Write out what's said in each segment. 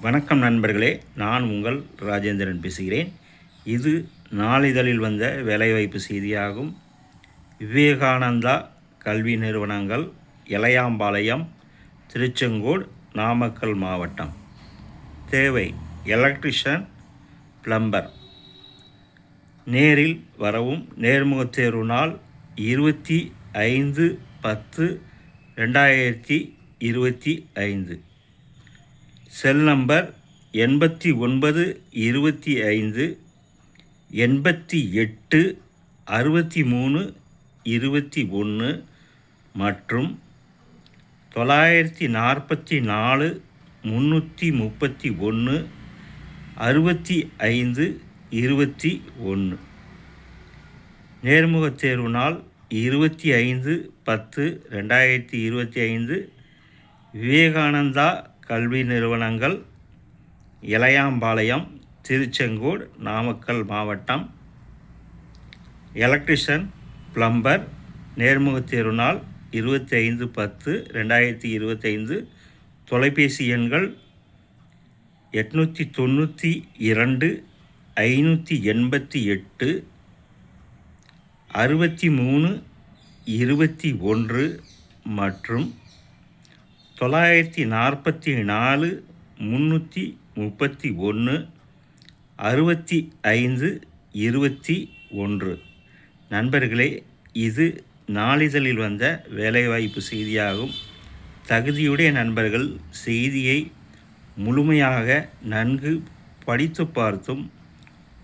வணக்கம் நண்பர்களே நான் உங்கள் ராஜேந்திரன் பேசுகிறேன். இது நாளிதழில் வந்த வேலைவாய்ப்பு செய்தியாகும். விவேகானந்தா கல்வி நிறுவனங்கள் இளையாம்பாளையம் திருச்செங்கோடு நாமக்கல் மாவட்டம். தேவை எலக்ட்ரிஷியன் பிளம்பர். நேரில் வரவும் நேர்முகத் தேர்வு நாள் இருபத்தி ஐந்து பத்து ரெண்டாயிரத்தி இருபத்தி ஐந்து. செல் நம்பர் எண்பத்தி ஒன்பது இருபத்தி ஐந்து எண்பத்தி எட்டு அறுபத்தி மூணு இருபத்தி ஒன்று மற்றும் தொள்ளாயிரத்தி நாற்பத்தி நாலு முந்நூற்றி முப்பத்தி ஒன்று அறுபத்தி ஐந்து இருபத்தி ஒன்று. நேர்முகத் தேர்வு நாள் இருபத்தி ஐந்து பத்து ரெண்டாயிரத்தி இருபத்தி ஐந்து. விவேகானந்தா கல்வி நிறுவனங்கள் இளையாம்பாளையம் திருச்செங்கோடு நாமக்கல் மாவட்டம் எலக்ட்ரிஷியன் பிளம்பர் நேர்முக திருநாள் இருபத்தி ஐந்து பத்து ரெண்டாயிரத்தி இருபத்தைந்து. தொலைபேசி எண்கள் எட்நூற்றி தொண்ணூற்றி இரண்டு ஐநூற்றி எண்பத்தி எட்டு அறுபத்தி மூணு இருபத்தி ஒன்று மற்றும் தொள்ளாயிரத்தி நாற்பத்தி நாலு முந்நூற்றி முப்பத்தி ஒன்று அறுபத்தி ஐந்து இருபத்தி ஒன்று. நண்பர்களே இது நாளிதழில் வந்த வேலைவாய்ப்பு செய்தியாகும். தகுதியுடைய நண்பர்கள் செய்தியை முழுமையாக நன்கு படித்து பார்த்தும்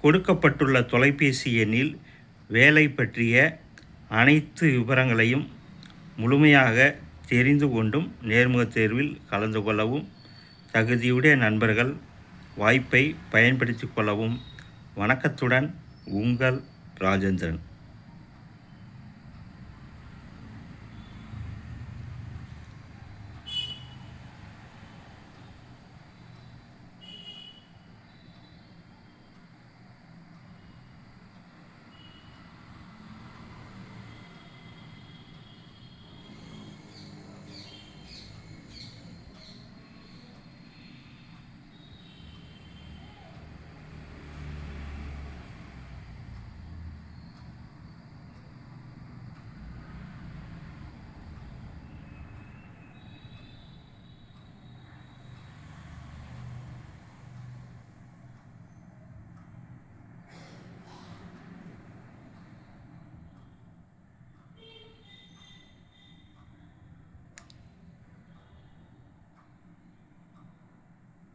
கொடுக்கப்பட்டுள்ள தொலைபேசி எண்ணில் வேலை பற்றிய அனைத்து விவரங்களையும் முழுமையாக தெரிந்து கொண்டும் நேர்முகத் தேர்வில் கலந்து கொள்ளவும் தகுதியுடைய நண்பர்கள் வாய்ப்பை பயன்படுத்தி கொள்ளவும். வணக்கத்துடன் உங்கள் ராஜேந்திரன்.